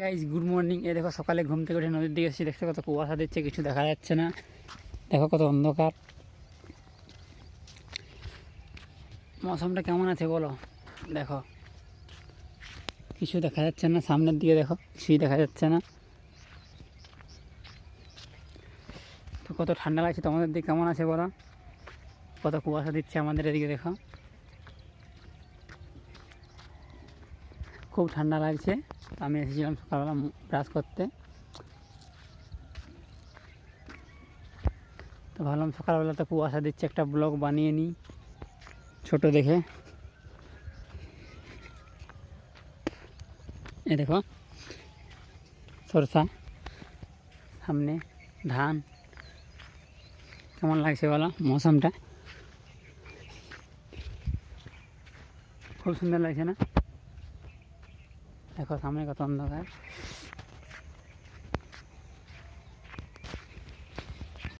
Guys good morning এ দেখো, সকালে ঘুম থেকে উঠে নদীর দিকে এসেছি। দেখতে কত কুয়াশা দিচ্ছে, কিছু দেখা যাচ্ছে না। দেখো কত অন্ধকার। মৌসুমটা কেমন আছে বলো? দেখো। কিছু দেখা যাচ্ছে না, সামনের দিকে দেখো, কিছুই দেখা যাচ্ছে না। তো কত ঠান্ডা লাগছে, তোমাদের দিকে কেমন আছে বলো? কত কুয়াশা দিচ্ছে আমাদের এদিকে, দেখো। খুব ঠান্ডা লাগছে। আমি এসেছিলাম সকালবেলা ব্রাশ করতে। তো ভাবলাম সকালবেলা তো কুয়াশা দিচ্ছে, একটা ব্লগ বানিয়ে নিই ছোট দেখে। এ দেখো, সরষা, সামনে ধান। কেমন লাগছে বলো মৌসুমটা? খুব সুন্দর লাগছে না? দেখো সামনে কত অন্ধকার